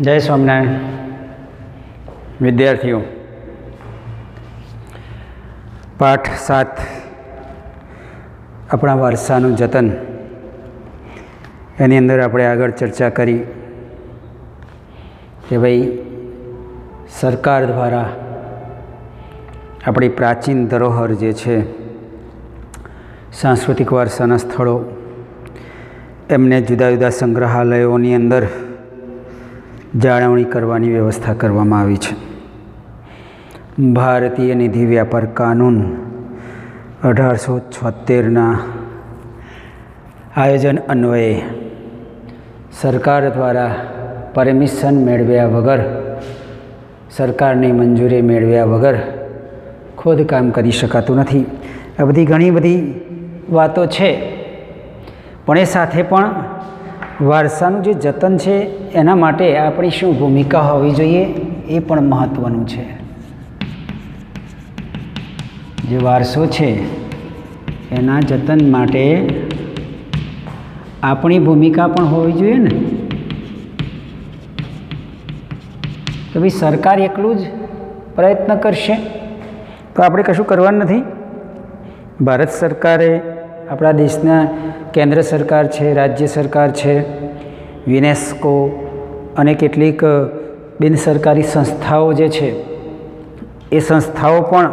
જય સ્વામિનારાયણ. વિદ્યાર્થીઓ, પાઠ સાત, આપણા વારસાનું જતન. એની અંદર આપણે આગળ ચર્ચા કરી કે ભાઈ, સરકાર દ્વારા આપણી પ્રાચીન ધરોહર જે છે, સાંસ્કૃતિક વારસાના સ્થળો, એમને જુદા જુદા સંગ્રહાલયોની અંદર જાળવણી કરવાની વ્યવસ્થા કરવામાં આવી છે. ભારતીય નિધિ વ્યાપાર કાનૂન અઢારસો છોતેરના આયોજન અન્વયે સરકાર દ્વારા પરમિશન મેળવ્યા વગર, સરકારની મંજૂરી મેળવ્યા વગર ખોદકામ કરી શકાતું નથી. આ બધી ઘણી બધી વાતો છે. પણ એ સાથે પણ વારસાનું જે જતન છે, એના માટે આપણી શું ભૂમિકા હોવી જોઈએ, એ પણ મહત્ત્વનું છે. જે વારસો છે, એના જતન માટે આપણી ભૂમિકા પણ હોવી જોઈએ ને. તો ભાઈ સરકાર એકલું જ પ્રયત્ન કરશે? તો આપણે કશું કરવાનું નથી? ભારત સરકારે આપણા દેશના કેન્દ્ર સરકાર છે, રાજ્ય સરકાર છે, યુનેસ્કો અને કેટલીક બિનસરકારી સંસ્થાઓ જે છે, એ સંસ્થાઓ પણ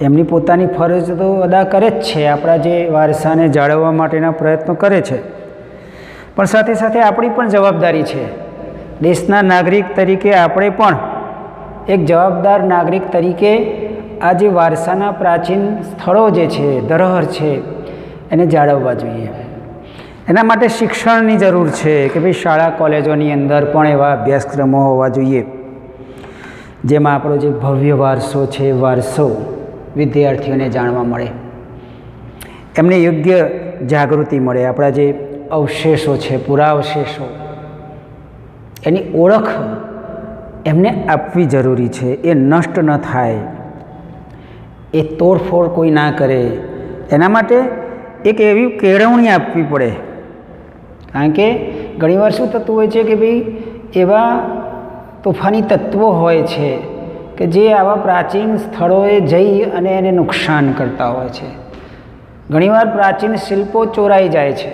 એમની પોતાની ફરજ તો અદા કરે જ છે, આપણા જે વારસાને જાળવવા માટેના પ્રયત્નો કરે છે. પણ સાથે સાથે આપણી પણ જવાબદારી છે. દેશના નાગરિક તરીકે આપણે પણ એક જવાબદાર નાગરિક તરીકે આ જે વારસાના પ્રાચીન સ્થળો જે છે, ધરોહર છે એને જાળવવા જોઈએ. એના માટે શિક્ષણની જરૂર છે કે ભાઈ શાળા, કોલેજોની અંદર પણ એવા અભ્યાસક્રમો હોવા જોઈએ. જેમાં આપણો જે ભવ્ય વારસો છે વારસો વિદ્યાર્થીઓને જાણવા મળે. એમને યોગ્ય જાગૃતિ મળે. આપણા જે અવશેષો છે, પુરાવશેષો, એની ઓળખ એમને આપવી જરૂરી છે. એ નષ્ટ ન થાય. એ તોડફોડ કોઈ ના કરે. એના માટે એક એવી કેળવણી આપવી પડે. કારણ કે ઘણીવાર શું થતું હોય છે કે ભાઈ એવા તોફાની તત્વો હોય છે કે જે આવા પ્રાચીન સ્થળોએ જઈ અને એને નુકસાન કરતા હોય છે. ઘણીવાર પ્રાચીન શિલ્પો ચોરાઈ જાય છે.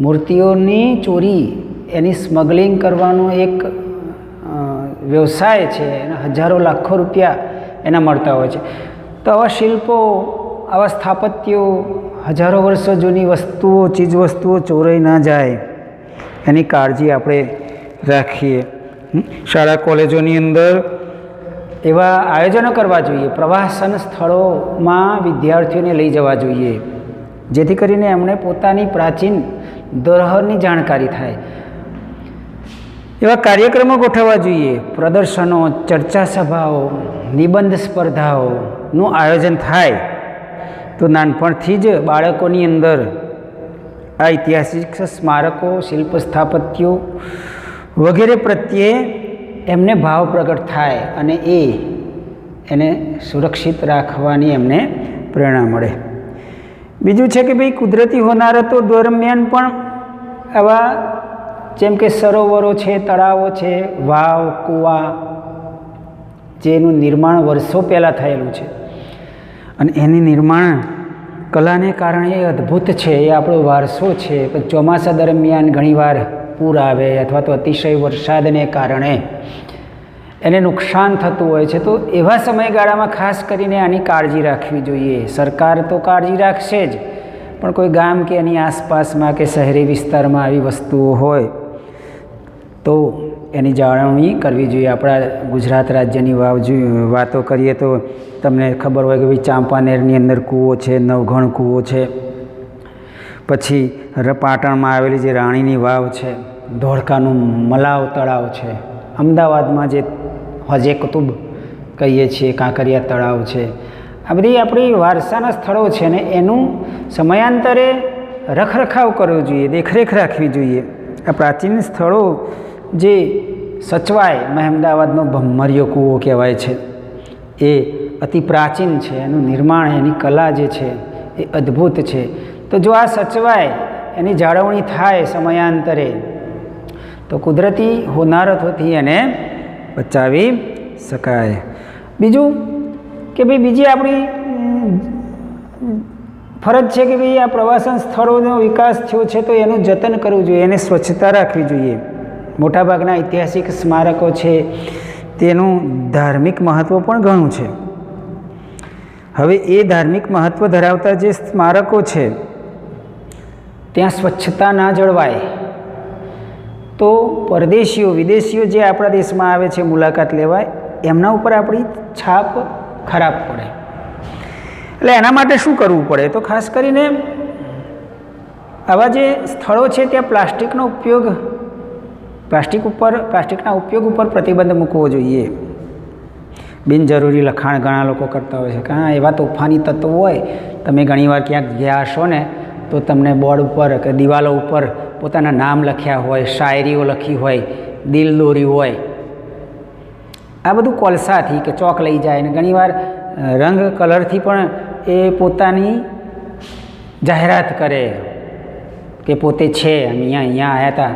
મૂર્તિઓની ચોરી, એની સ્મગલિંગ કરવાનો એક વ્યવસાય છે, એના હજારો લાખો રૂપિયા એના મળતા હોય છે. તો આવા શિલ્પો આવા સ્થાપત્યો હજારો વર્ષો જૂની વસ્તુઓ ચીજવસ્તુઓ ચોરાઈ ના જાય. એની કાળજી આપણે રાખીએ. શાળા કોલેજોની અંદર એવા આયોજનો કરવા જોઈએ. પ્રવાસન સ્થળોમાં વિદ્યાર્થીઓને લઈ જવા જોઈએ. જેથી કરીને એમણે પોતાની પ્રાચીન ધરોહરની જાણકારી થાય. એવા કાર્યક્રમો ગોઠવવા જોઈએ. પ્રદર્શનો, ચર્ચા સભાઓ, નિબંધ સ્પર્ધાઓનું આયોજન થાય. તો નાનપણથી જ બાળકોની અંદર આ ઐતિહાસિક સ્મારકો શિલ્પ સ્થાપત્યો વગેરે પ્રત્યે એમને ભાવ પ્રગટ થાય અને એ એને સુરક્ષિત રાખવાની એમને પ્રેરણા મળે. બીજું છે કે ભાઈ કુદરતી હોનારતો દરમિયાન પણ આવા જેમ કે સરોવરો છે, તળાવો છે, વાવ, કૂવા, જેનું નિર્માણ વર્ષો પહેલાં થયેલું છે. અને એની નિર્માણ કલાને કારણે એ અદ્ભુત છે. એ આપણો વારસો છે. પણ ચોમાસા દરમિયાન ઘણીવાર પૂર આવે અથવા તો અતિશય વરસાદને કારણે એને નુકસાન થતું હોય છે. તો એવા સમયગાળામાં ખાસ કરીને આની કાળજી રાખવી જોઈએ. સરકાર તો કાળજી રાખશે જ. પણ કોઈ ગામ કે એની આસપાસમાં કે શહેરી વિસ્તારમાં આવી વસ્તુઓ હોય તો એની જાળવણી કરવી જોઈએ. આપણા ગુજરાત રાજ્યની વાવ વાતો કરીએ તો તમને ખબર હોય કે ભાઈ ચાંપાનેરની અંદર કૂવો છે, નવઘણ કૂવો છે. પછી પાટણમાં આવેલી જે રાણીની વાવ છે, ધોળકાનું મલાવ તળાવ છે. અમદાવાદમાં જે હજે કુતુબ કહીએ છીએ, કાંકરિયા તળાવ છે. આ બધી આપણી વારસાના સ્થળો છે ને એનું સમયાંતરે રખરખાવ કરવો જોઈએ, દેખરેખ રાખવી જોઈએ. આ પ્રાચીન સ્થળો જે સચવાય મહેમદાવાદનો ભમરિયો કૂવો કહેવાય છે. એ અતિ પ્રાચીન છે, એનું નિર્માણ, એની કલા જે છે, એ અદ્ભુત છે. તો જો આ સચવાય, એની જાળવણી થાય સમયાંતરે, તો કુદરતી હોનારતોથી એને બચાવી શકાય. બીજું કે ભાઈ બીજી આપણી ફરજ છે કે ભાઈ આ પ્રવાસન સ્થળોનો વિકાસ થયો છે, તો એનું જતન કરવું જોઈએ, એને સ્વચ્છતા રાખવી જોઈએ. મોટાભાગના ઐતિહાસિક સ્મારકો છે, તેનું ધાર્મિક મહત્ત્વ પણ ઘણું છે. હવે એ ધાર્મિક મહત્ત્વ ધરાવતા જે સ્મારકો છે, ત્યાં સ્વચ્છતા ના જળવાય. તો પરદેશીઓ, વિદેશીઓ જે આપણા દેશમાં આવે છે, મુલાકાત લેવાય, એમના ઉપર આપણી છાપ ખરાબ પડે. એટલે એના માટે શું કરવું પડે? તો ખાસ કરીને આવા જે સ્થળો છે, ત્યાં પ્લાસ્ટિકનો ઉપયોગ પ્લાસ્ટિક ઉપર, પ્લાસ્ટિકના ઉપયોગ ઉપર પ્રતિબંધ મૂકવો જોઈએ. બિનજરૂરી લખાણ ઘણા લોકો કરતા હોય છે કે હા, એવા તોફાની તત્વો હોય, તમે ઘણીવાર ક્યાંક ગયા હશો ને, તો તમને બોર્ડ ઉપર કે દિવાલો ઉપર પોતાના નામ લખ્યા હોય, શાયરીઓ લખી હોય દિલ દોરી હોય. આ બધું કોલસાથી કે ચોક લઈ જાય ને ઘણીવાર રંગ કલરથી પણ એ પોતાની જાહેરાત કરે કે પોતે છે અહીંયા અહીંયા આવ્યા હતા.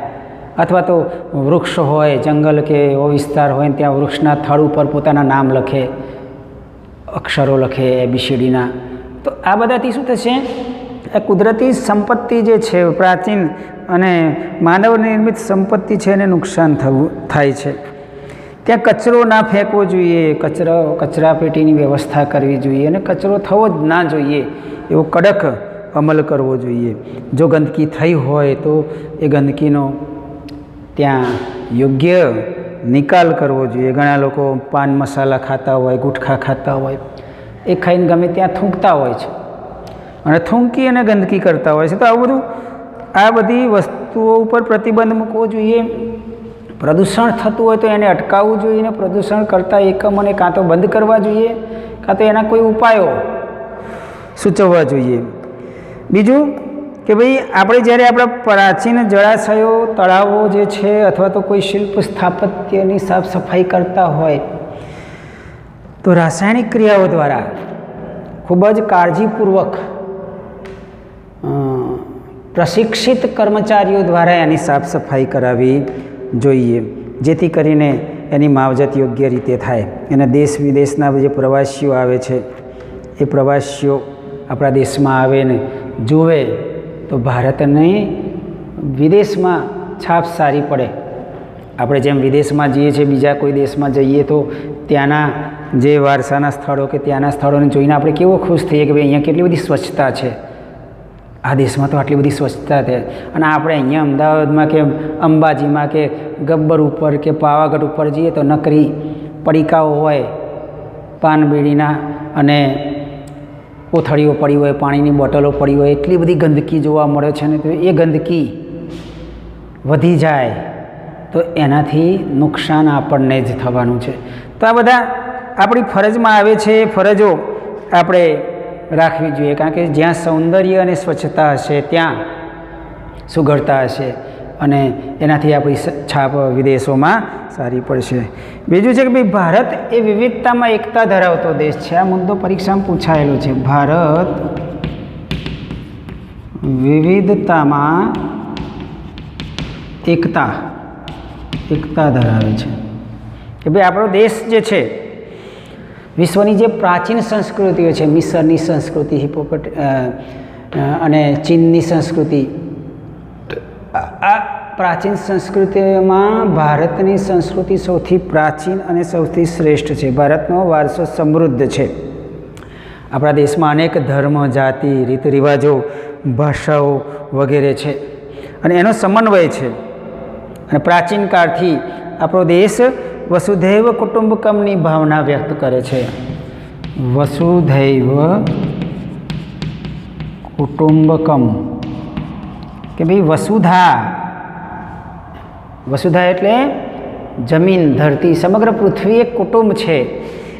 અથવા તો વૃક્ષ હોય, જંગલ કે એવો વિસ્તાર હોય ને ત્યાં વૃક્ષના થડ ઉપર પોતાના નામ લખે, અક્ષરો લખે એબીસીડીના તો આ બધાથી શું થશે? એ કુદરતી સંપત્તિ જે છે, પ્રાચીન અને માનવ નિર્મિત સંપત્તિ છે એને નુકસાન થવું, થાય છે. ત્યાં કચરો ના ફેંકવો જોઈએ, કચરો, કચરા પેટીની વ્યવસ્થા કરવી જોઈએ અને કચરો થવો જ ના જોઈએ, એવો કડક અમલ કરવો જોઈએ. જો ગંદકી થઈ હોય તો એ ગંદકીનો ત્યાં યોગ્ય નિકાલ કરવો જોઈએ. ઘણા લોકો પાન મસાલા ખાતા હોય, ગુટખા ખાતા હોય. એ ખાઈને ગમે ત્યાં થૂંકતા હોય છે. અને થૂંકી અને ગંદકી કરતા હોય છે. તો આવું બધું, આ બધી વસ્તુઓ ઉપર પ્રતિબંધ મૂકવો જોઈએ. પ્રદૂષણ થતું હોય તો એને અટકાવવું જોઈએ ને પ્રદૂષણ કરતા એકમોને કાં તો બંધ કરવા જોઈએ, કાં તો એના કોઈ ઉપાયો સૂચવવા જોઈએ. બીજું કે ભાઈ આપણે જ્યારે આપણા પ્રાચીન જળાશયો, તળાવો જે છે અથવા તો કોઈ શિલ્પ સ્થાપત્યની સાફ સફાઈ કરતા હોય, તો રાસાયણિક ક્રિયાઓ દ્વારા ખૂબ જ કાળજીપૂર્વક પ્રશિક્ષિત કર્મચારીઓ દ્વારા એની સાફ સફાઈ કરાવવી જોઈએ, જેથી કરીને એની માવજત યોગ્ય રીતે થાય. એના દેશ વિદેશના જે પ્રવાસીઓ આવે છે, એ પ્રવાસીઓ આપણા દેશમાં આવે ને જુએ તો ભારતની વિદેશમાં છાપ સારી પડે. આપણે જેમ વિદેશમાં જઈએ છીએ, બીજા કોઈ દેશમાં જઈએ તો ત્યાંના જે વારસાના સ્થળો કે ત્યાંના સ્થળોને જોઈને આપણે કેવો ખુશ થઈએ કે ભાઈ અહીંયા કેટલી બધી સ્વચ્છતા છે. આ દેશમાં તો આટલી બધી સ્વચ્છતા છે. અને આપણે અહીંયા અમદાવાદમાં કે અંબાજીમાં કે ગબ્બર ઉપર કે પાવાગઢ ઉપર જઈએ તો નકરી પડીકાઓ હોય, પાનબીડીના અને કોથળીઓ પડી હોય, પાણીની બોટલો પડી હોય, એટલી બધી ગંદકી જોવા મળે છે ને, તો એ ગંદકી વધી જાય, તો એનાથી નુકસાન આપણને જ થવાનું છે. તો આ બધા આપણી ફરજમાં આવે છે એ ફરજો આપણે રાખવી જોઈએ, કારણ કે જ્યાં સૌંદર્ય અને સ્વચ્છતા હશે, ત્યાં સુઘડતા હશે. અને એનાથી આપણી છાપ વિદેશોમાં સારી પડશે. બીજું છે કે ભાઈ, ભારત એ વિવિધતામાં એકતા ધરાવતો દેશ છે. આ મુદ્દો પરીક્ષામાં પૂછાયેલો છે. ભારત વિવિધતામાં એકતા એકતા ધરાવે છે. કે ભાઈ, આપણો દેશ જે છે, વિશ્વની જે પ્રાચીન સંસ્કૃતિઓ છે, મિસરની સંસ્કૃતિ હિપોપટ અને ચીનની સંસ્કૃતિ, આ પ્રાચીન સંસ્કૃતિમાં ભારતની સંસ્કૃતિ સૌથી પ્રાચીન અને સૌથી શ્રેષ્ઠ છે. ભારતનો વારસો સમૃદ્ધ છે. આપણા દેશમાં અનેક ધર્મ, જાતિ, રીત રિવાજો, ભાષાઓ વગેરે છે અને એનો સમન્વય છે. અને પ્રાચીન કાળથી આપણો દેશ વસુધૈવ કુટુંબકમની ભાવના વ્યક્ત કરે છે. વસુધૈવ કુટુંબકમ કે ભાઈ વસુધા વસુધા એટલે જમીન, ધરતી, સમગ્ર પૃથ્વી એક કુટુંબ છે.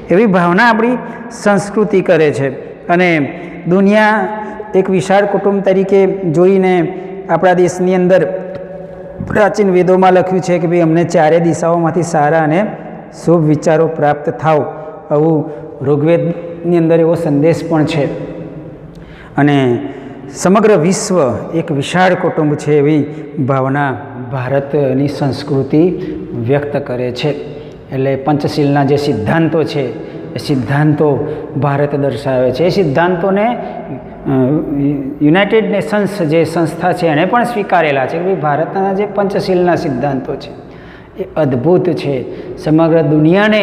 એવી ભાવના આપણી સંસ્કૃતિ કરે છે. અને દુનિયા એક વિશાળ કુટુંબ તરીકે જોઈને આપણા દેશની અંદર પ્રાચીન વેદોમાં લખ્યું છે કે ભાઈ, અમને ચારે દિશાઓમાંથી સારા અને શુભ વિચારો પ્રાપ્ત થાવ. આવું ઋગ્વેદની અંદર એવો સંદેશ પણ છે. અને સમગ્ર વિશ્વ એક વિશાળ કુટુંબ છે એવી ભાવના ભારતની સંસ્કૃતિ વ્યક્ત કરે છે. એટલે પંચશીલના જે સિદ્ધાંતો છે, એ સિદ્ધાંતો ભારત દર્શાવે છે. એ સિદ્ધાંતોને યુનાઇટેડ નેશન્સ જે સંસ્થા છે એણે પણ સ્વીકારેલા છે. કે ભારતના જે પંચશીલના સિદ્ધાંતો છે, એ અદ્ભુત છે. સમગ્ર દુનિયાને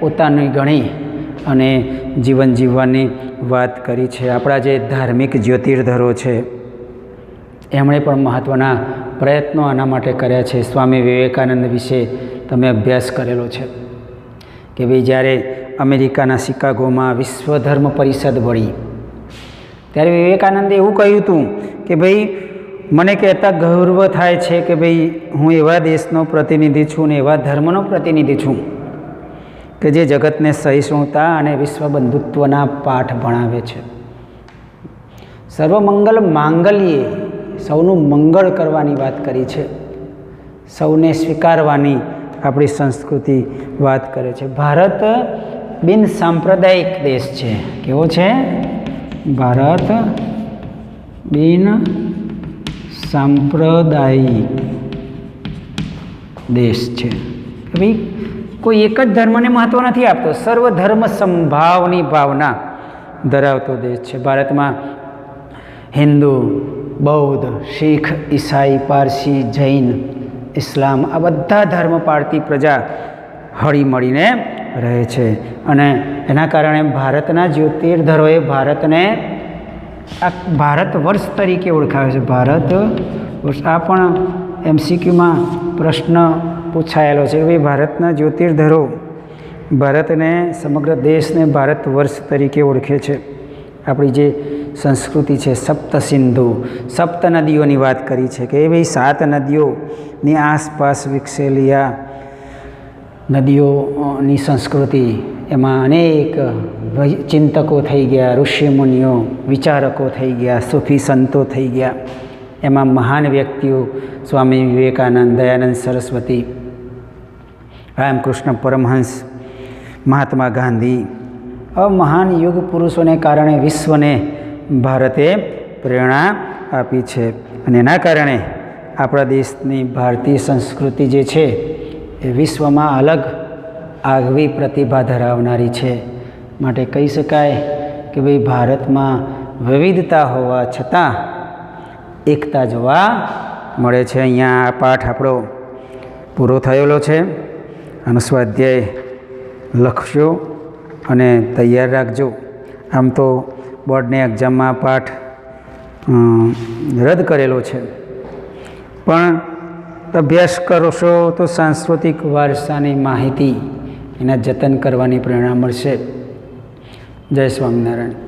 પોતાની ગણી અને જીવન જીવવાની વાત કરી છે. આપણા જે ધાર્મિક જ્યોતિર્ધરો છે, એમણે પણ મહત્ત્વના પ્રયત્નો આના માટે કર્યા છે. સ્વામી વિવેકાનંદ વિશે તમે અભ્યાસ કરેલો છે કે ભાઈ જ્યારે અમેરિકાના શિકાગોમાં વિશ્વ ધર્મ પરિષદ ભળી ત્યારે વિવેકાનંદે એવું કહ્યું હતું કે ભાઈ, મને કહેતા ગૌરવ થાય છે કે ભાઈ, હું એવા દેશનો પ્રતિનિધિ છું ને એવા ધર્મનો પ્રતિનિધિ છું. કે જે જગતને સહિષ્ણુતા અને વિશ્વ બંધુત્વના પાઠ ભણાવે છે. સર્વમંગલ માંગલ્યે સૌનું મંગળ કરવાની વાત કરી છે. સૌને સ્વીકારવાની આપણી સંસ્કૃતિ વાત કરે છે. ભારત બિન સાંપ્રદાયિક દેશ છે. કેવો છે? ભારત બિન સાંપ્રદાયિક દેશ છે. ભાઈ કોઈ એક જ ધર્મને મહત્ત્વ નથી આપતો. સર્વ ધર્મ સંભાવની ભાવના ધરાવતો દેશ છે. ભારતમાં હિન્દુ, બૌદ્ધ, શીખ, ઈસાઈ, પારસી, જૈન, ઇસ્લામ આ બધા ધર્મ પાળતી પ્રજા હળીમળીને રહે છે. અને એના કારણે ભારતના જ્યોતિર્ધરોએ ભારતને આ ભારત વર્ષ તરીકે ઓળખાવે છે. ભારત વર્ષ આ પણ એમસીક્યુમાં પ્રશ્ન પૂછાયેલો છે કે ભાઈ, ભારતના જ્યોતિર્ધરો ભારતને સમગ્ર દેશને ભારત વર્ષ તરીકે ઓળખે છે. આપણી જે સંસ્કૃતિ છે, સપ્ત સિંધુ, સપ્ત નદીઓની વાત કરી છે કે એ ભાઈ, સાત નદીઓની આસપાસ વિકસેલી આ નદીઓની સંસ્કૃતિ, એમાં અનેક ચિંતકો થઈ ગયા ઋષિમુનિઓ વિચારકો થઈ ગયા, સૂફી સંતો થઈ ગયા. એમાં મહાન વ્યક્તિઓ સ્વામી વિવેકાનંદ, દયાનંદ સરસ્વતી રામકૃષ્ણ પરમહંસ, મહાત્મા ગાંધી આ મહાન યુગ પુરુષોને કારણે વિશ્વને ભારતે પ્રેરણા આપી છે. અને એના કારણે આપણા દેશની ભારતીય સંસ્કૃતિ જે છે, એ વિશ્વમાં અલગ આગવી પ્રતિભા ધરાવનારી છે. માટે કહી શકાય કે ભાઈ, ભારતમાં વિવિધતા હોવા છતાં એકતા જોવા મળે છે. અહીંયા આ પાઠ આપણો પૂરો થયેલો છે. સ્વાધ્યાય લખજો અને તૈયાર રાખજો. આમ તો બોર્ડની એક્ઝામમાં પાઠ રદ કરેલો છે. પણ અભ્યાસ કરશો તો સાંસ્કૃતિક વારસાની માહિતી એના જતન કરવાની પ્રેરણા મળશે. જય સ્વામિનારાયણ.